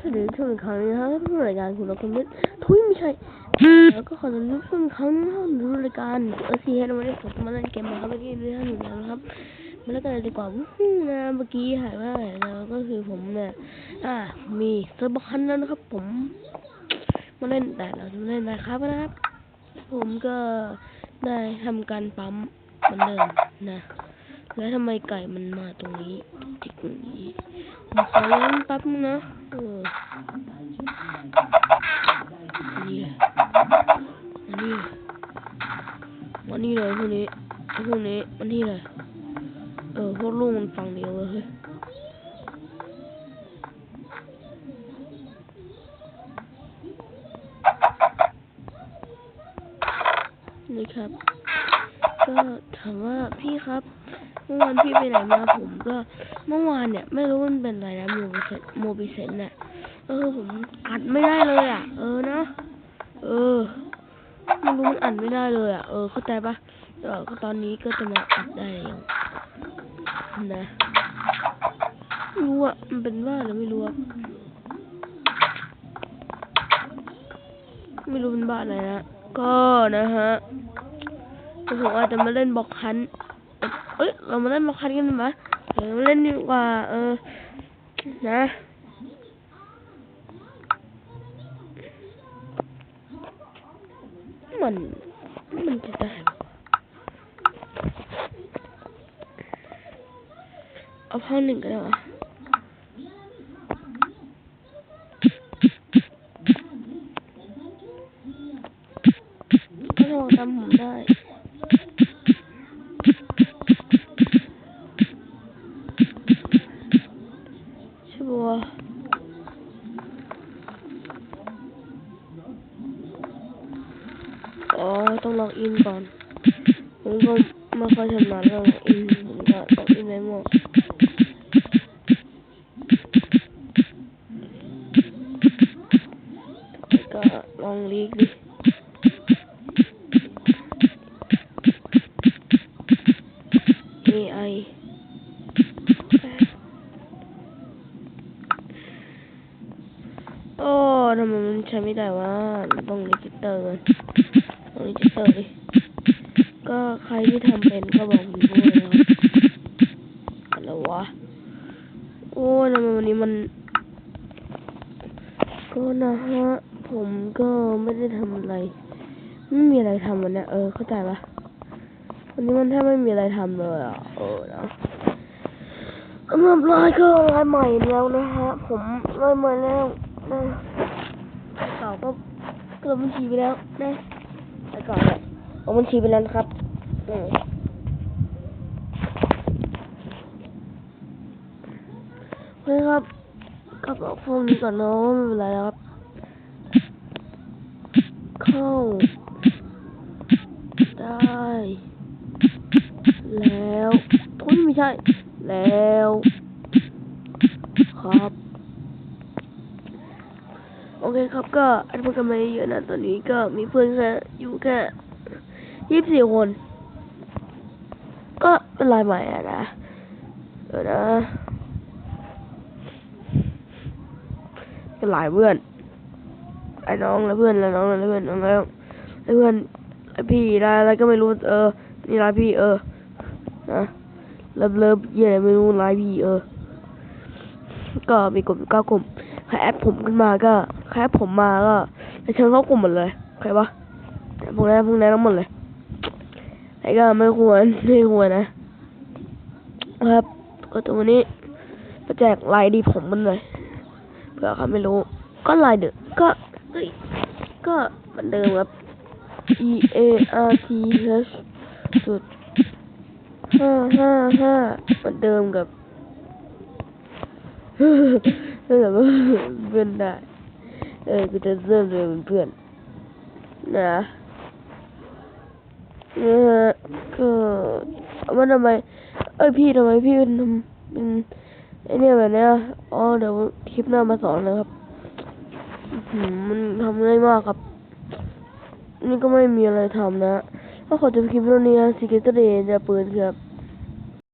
สวัสดีทุกท่านครั้งนึงนะครับที่รายการคุณเราคนเล่นทุยไม่ใช่แล้วก็ขอต้อนรับทุกท่านครั้งนึงนะครับดูรายการเออซีเฮดวันนี้ผมมาเล่นเกมนะครับเมื่อกี้ด้วยท่านอยู่แล้วนะครับมาเล่นกันเลยดีกว่าวู้ฮู้นะเมื่อกี้หายว่าอะไรนะก็คือผมเนี่ยอ่ามีเซอร์บคันแล้วนะครับ ผมมาเล่นแต่เราจะมาเล่นนะครับนะครับ ผมก็ได้ทำการปั๊มเหมือนเดิมนะ แล้วทำไมไก่มันมาตรงนี้จิกตรงนี้ผมขอย้อนแป๊บนึงนะเออนี่เลยมานี่เลยมานี่เลยพวกนี้พวกนี้มานี่เลยเออพวกลูกมันฟังเดียวเลยเฮ้ยนี่ครับ ก็ถามว่าพี่ครับ เมื่อวานพี่ไปไหนมาผมก็ เมื่อวานเนี่ย ไม่รู้มันเป็นอะไรนะโมบิเซนโมบิเซนเนี่ยเออผมอัดไม่ได้เลยอะ เออนะเออไม่รู้มันอัดไม่ได้เลยอะเออเข้าใจปะเออก็ตอนนี้ก็จะมาอัดได้แล้วนะรู้อะมันเป็นว่าหรือไม่รู้อะไม่รู้เป็นบ้าอะไรนะ ก็นะฮะ ผมอาจจะมาเล่นบล็อกคันเอ้ยเรามาเล่นบล็อกคันกันไหมเออมาเล่นดีกว่า เออ นะมันมันจะได้เอาพ่อหนึ่งก็ได้วะก็ลองจำผมได้ ใช่ปะวะอ๋อต้องล็อกอินก่อนผมก็ไม่ค่อยชำนาญเรื่องล็อกอิน ผมก็ล็อกอินไม่หมดก็ลองลีกดิ AI โอ้ ทำไมมันใช้ไม่ได้วะมันต้องรีจิสเตอร์กันต้องรีจิสเตอร์ดิ ก็ใครที่ทำเป็นก็บอกผมด้วยนะครับอะไรวะ โอ้ทำไมวันนี้มัน ก็นะฮะ ผมก็ไม่ได้ทำอะไร ไม่มีอะไรทำวันนี้เออ เข้าใจปะวันนี้มันแทบไม่มีอะไรทำเลยอะ เออนะสำหรับรายก็รายใหม่แล้วนะฮะ ผมรายใหม่แล้วนะายเก่าก็ก็ลบบัญชีไปแล้วนะรายเก่าเนี่ยลบบัญชีไปแล้วนะครับอืมโอเคครับกลับออกพวกนี้ก่อนเนาะไม่เป็นไรแล้วครับเข้าได้แล้วทุยไม่ใช่ แล้ว ครับ อเคครับก็อันพูดกันไม่เยอะนะตอนนี้ก็มีเพื่อนแค่อยู่แค่ยี่สิบสี่คน ก็เป็นรายใหม่อะนะเดี๋ยวนะเป็นหลายเพื่อนไอ้น้องแล้วเพื่อนแล้วน้องแล้วเพื่อนน้องแล้วไอ้เพื่อนไอ้พี่ไอะไรก็ไม่รู้เออนี่รายพี่เออนะเลิฟเลิฟเย่อะไรไม่รู้รายพี่เออ ก็มีกลุ่มเก้ากลุ่ม ใครแอดผมขึ้นมาก็ใครแอดผมมาก็จะเชิญเข้ากลุ่มหมดเลยใครวะพวกนั้นพวกนั้นทั้งหมดเลยไอ้ก็ไม่ควรไม่ควรนะครับก็ตัววันนี้มาแจกลายดีผมมันเลยเผื่อเขาไม่รู้ ก็ลายเด็กก็เอ้ยก็เหมือนเดิมครับ E A R T H จุดห้าห้าห้าเหมือนเดิมกับ นั่นและว่าเพื่อนได้ เออกูจะเริ่มเลยเพื่อนนะเออก็ว่าทำไม เอ้ยพี่ทำไมพี่เป็นทำเป็นไอเนี่ยแบบเนี้ยอ๋อเดี๋ยวคลิปหน้ามาสอนนะครับมันทำง่ายมากครับ นี่ก็ไม่มีอะไรทำนะถ้าขอจบคลิปเท่านี้นะซีเกตเดย์จะเปิดครับ